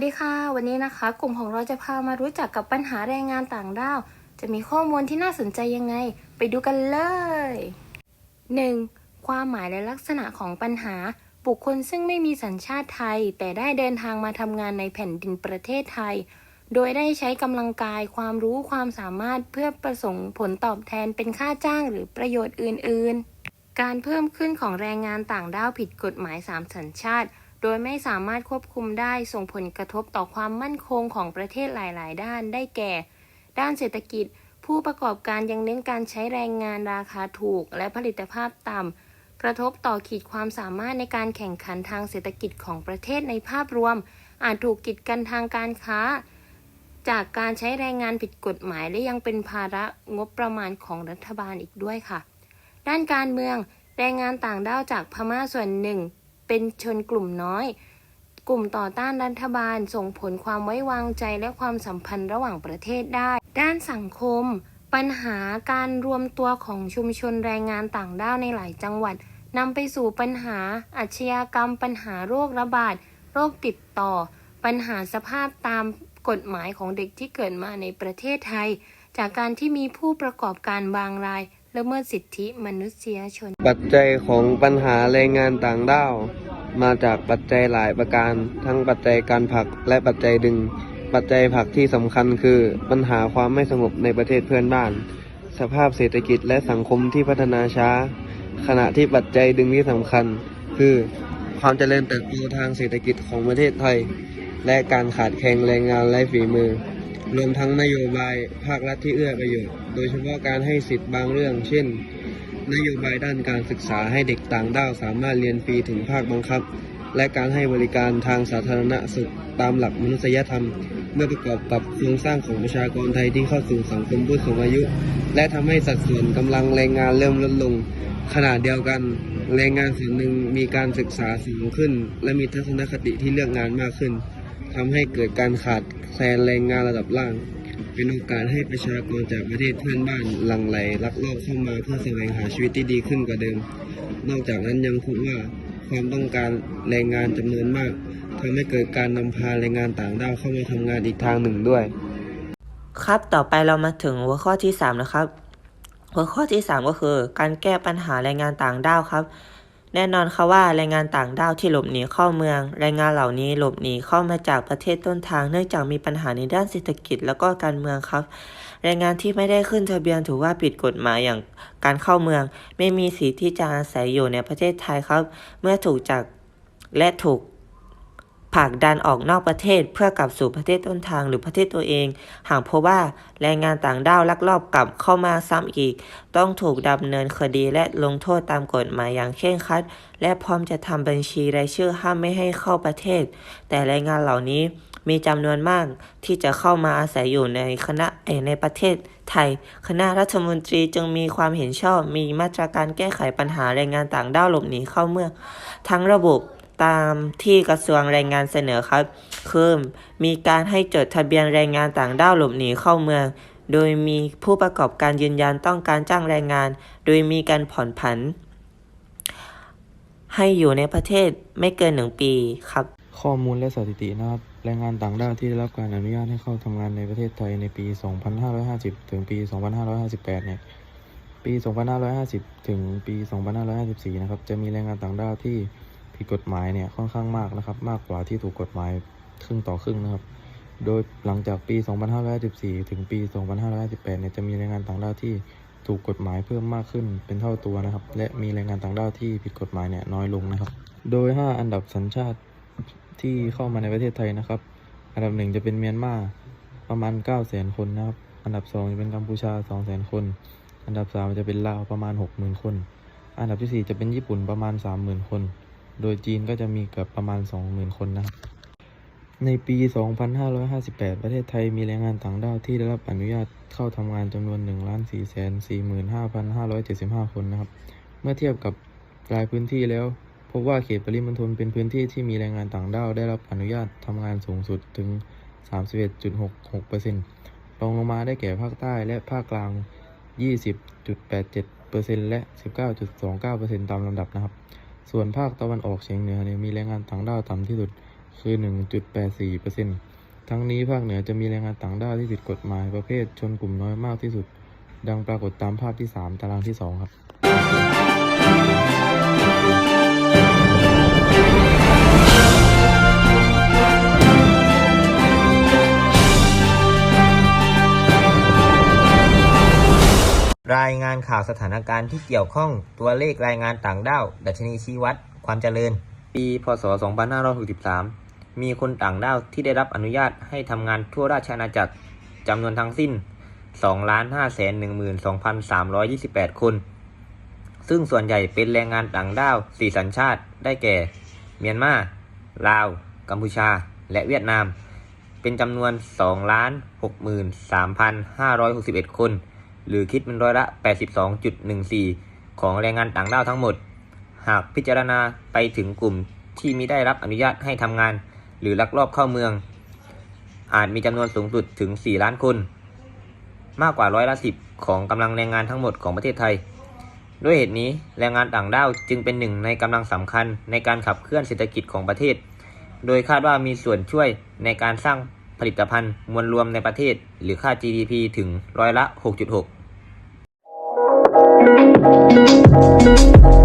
วัสดีค่ะ วันนี้นะคะ กลุ่มของเราจะพามารู้จักกับปัญหาแรงงานต่างด้าว จะมีข้อมูลที่น่าสนใจยังไง ไปดูกันเลย 1. ความหมายและลักษณะของปัญหา บุคคลซึ่งไม่มีสัญชาติไทย แต่ได้เดินทางมาทำงานในแผ่นดินประเทศไทย โดยได้ใช้กำลังกาย ความรู้ความสามารถเพื่อประสงค์ผลตอบแทนเป็นค่าจ้างหรือประโยชน์อื่น ๆ การเพิ่มขึ้นของแรงงานต่างด้าวผิดกฎหมายสามสัญชาติ โดยไม่สามารถควบคุมได้ส่งผลกระทบต่อความมั่นคงของประเทศหลาย ๆ ด้านได้แก่ ด้านเศรษฐกิจ ผู้ประกอบการยังเน้นการใช้แรงงานราคาถูก และผลิตภาพต่ำกระทบต่อขีดความสามารถในการแข่งขันทางเศรษฐกิจของประเทศในภาพรวม อาจถูกกีดกันทางการค้า จากการใช้แรงงานผิดกฎหมายและยังเป็นภาระงบประมาณของรัฐบาลอีกด้วยค่ะ ด้านการเมือง แรงงานต่างด้าวจากพม่าส่วนหนึ่ง เป็นชนกลุ่มน้อย กลุ่มต่อต้านรัฐบาลส่งผลความไว้วางใจและความสัมพันธ์ระหว่างประเทศได้ ด้านสังคม ปัญหาการรวมตัวของชุมชนแรงงานต่างด้าวในหลายจังหวัดนำไปสู่ปัญหาอาชญากรรม ปัญหาโรคระบาด โรคติดต่อ ปัญหาสภาพตามกฎหมายของเด็กที่เกิดมาในประเทศไทย จากการที่มีผู้ประกอบการบางรายละเมิดสิทธิมนุษยชน ปัจจัยของปัญหาแรงงานต่างด้าว มาจากปัจจัยหลายประการ ทั้งปัจจัยการผลักและปัจจัยดึง ปัจจัยผลักที่สำคัญคือปัญหาความไม่สงบในประเทศเพื่อนบ้าน สภาพเศรษฐกิจและสังคมที่พัฒนาช้า ขณะที่ปัจจัยดึงที่สำคัญ คือความเจริญเติบโตทางเศรษฐกิจของประเทศไทย และการขาดแคลนแรงงานไร้ฝีมือ รวมทั้งนโยบายภาครัฐที่เอื้อประโยชน์ โดยเฉพาะการให้สิทธิ์บางเรื่อง เช่น นโยบายด้านการศึกษาให้เด็กต่างด้าวสามารถเรียนฟรีถึงภาคบังคับ และการให้บริการทางสาธารณสุขตามหลักมนุษยธรรม เมื่อประกอบกับโครงสร้างของประชากรไทยที่เข้าสู่สังคมผู้สูงอายุ และทำให้สัดส่วนกำลังแรงงานเริ่มลดลง ขณะเดียวกันแรงงานส่วนหนึ่งมีการศึกษาสูงขึ้น และมีทัศนคติที่เลือกงานมากขึ้นทำให้เกิดการขาดแคลนแรงงานระดับล่าง เป็นโอกาสให้ประชากรจากประเทศเพื่อนบ้านหลั่งไหลลักลอบเข้ามาเพื่อแสวงหาชีวิตที่ดีขึ้นกว่าเดิม นอกจากนั้นยังพบว่าความต้องการแรงงานจำนวนมากทำให้เกิดการนำพาแรงงานต่างด้าวเข้ามาทำงานอีกทางหนึ่งด้วย ครับต่อไปเรามาถึงหัวข้อที่ 3 นะครับ หัวข้อที่ 3 ก็คือ การแก้ปัญหาแรงงานต่างด้าวครับ แน่นอนครับว่าแรงงานต่างด้าวที่หลบหนีเข้าเมือง แรงงานเหล่านี้หลบหนีเข้ามาจากประเทศต้นทาง เนื่องจากมีปัญหาในด้านเศรษฐกิจแล้วก็การเมืองครับ แรงงานที่ไม่ได้ขึ้นทะเบียนถือว่าผิดกฎหมายอย่างการเข้าเมือง ไม่มีสิทธิ์ที่จะอาศัยอยู่ในประเทศไทยครับ เมื่อถูกจับและถูก ผลักดันออกนอกประเทศเพื่อกลับสู่ประเทศต้นทางหรือประเทศตัวเอง หากพบว่าแรงงานต่างด้าวลักลอบกลับเข้ามาซ้ำอีก ต้องถูกดำเนินคดีและลงโทษตามกฎหมายอย่างเคร่งครัด และพร้อมจะทำบัญชีรายชื่อห้ามไม่ให้เข้าประเทศ แต่แรงงานเหล่านี้มีจำนวนมากที่จะเข้ามาอาศัยอยู่ในคณะในประเทศไทย คณะรัฐมนตรีจึงมีความเห็นชอบมีมาตรการแก้ไขปัญหาแรงงานต่างด้าวหลบหนีเข้าเมืองทั้งระบบ ตามที่กระทรวงแรงงานเสนอครับ คือมีการให้จดทะเบียนแรงงานต่างด้าวหลบหนีเข้าเมือง โดยมีผู้ประกอบการยืนยันต้องการจ้างแรงงาน โดยมีการผ่อนผัน ให้อยู่ในประเทศไม่เกินหนึ่งปีครับ ข้อมูลและสถิตินะครับ แรงงานต่างด้าวที่ได้รับการอนุญาตให้เข้าทำงานในประเทศไทยในปี 2550 ถึงปี 2558 เนี่ย ปี 2550 ถึงปี 2554 นะครับ จะมีแรงงานต่างด้าวที่ ผิดกฎหมายเนี่ยค่อนข้างมากนะครับ มากกว่าที่ถูกกฎหมายครึ่งต่อครึ่งนะครับ โดยหลังจากปี 2514 ถึงปี 2558 เนี่ยจะมีแรงงานต่างด้าวที่ถูกกฎหมายเพิ่มมากขึ้นเป็นเท่าตัวนะครับ และมีแรงงานต่างด้าวที่ผิดกฎหมายเนี่ยน้อยลงนะครับ โดย 5 อันดับสัญชาติที่เข้ามาในประเทศไทยนะครับ อันดับหนึ่งจะเป็นเมียนมาประมาณ 9 0 0 0 0 คนนะครับ อันดับ 2 จะเป็นกัมพูชา 2 0 0 0 0 0 คน อันดับ 3 จะเป็นลาวประมาณ 60,000 คน อันดับทีสี่4 จะเป็นญี่ปุ่นประมาณ 30,000 คน โดยจีนก็จะมีเกือบประมาณ 20,000 คนนะครับ ในปี 2558 ประเทศไทยมีแรงงานต่างด้าวที่ได้รับอนุญาตเข้าทำงานจำนวน 1,445,575 คนนะครับ เมื่อเทียบกับรายพื้นที่แล้ว พบว่าเขตปริมณฑลเป็นพื้นที่ที่มีแรงงานต่างด้าวได้รับอนุญาตทำงานสูงสุดถึง 31.66%รองลงมาได้แก่ภาคใต้และภาคกลาง 20.87%และ 19.29%ตามลำดับนะครับ ส่วนภาคตะวันออกเฉียงเหนือเนี่ยมีแรงงานต่างด้าวต่ำที่สุดคือ 1.84%ทั้งนี้ภาคเหนือจะมีแรงงานต่างด้าวที่ผิดกฎหมายประเภทชนกลุ่มน้อยมากที่สุด ดังปรากฏตามภาพที่ 3 ตารางที่ 2 ครับ รายงานข่าวสถานการณ์ที่เกี่ยวข้องตัวเลขรายงานต่างด้าว ดัชนีชี้วัด ความเจริญ ปี พศ 2563 มีคนต่างด้าวที่ได้รับอนุญาตให้ทำงานทั่วราชอาณาจักรจำนวนทั้งสิ้น 2,512,328 คน ซึ่งส่วนใหญ่เป็นแรงงานต่างด้าว 4 สัญชาติ ได้แก่ เมียนมา ลาว กัมพูชา และเวียดนาม เป็นจำนวน 2,63,561 คน หรือคิดเป็นร้อยละ 82.14 ของแรงงานต่างด้าวทั้งหมด หากพิจารณาไปถึงกลุ่มที่มิได้รับอนุญาตให้ทำงาน หรือลักลอบเข้าเมือง อาจมีจำนวนสูงสุดถึง 4 ล้านคน มากกว่าร้อยละ 10 ของกำลังแรงงานทั้งหมดของประเทศไทย ด้วยเหตุนี้แรงงานต่างด้าวจึงเป็นหนึ่งในกำลังสำคัญในการขับเคลื่อนเศรษฐกิจของประเทศ โดยคาดว่ามีส่วนช่วยในการสร้างผลิตภัณฑ์มวลรวมในประเทศ หรือค่า GDP ถึงร้อยละ 6.6 Thank you.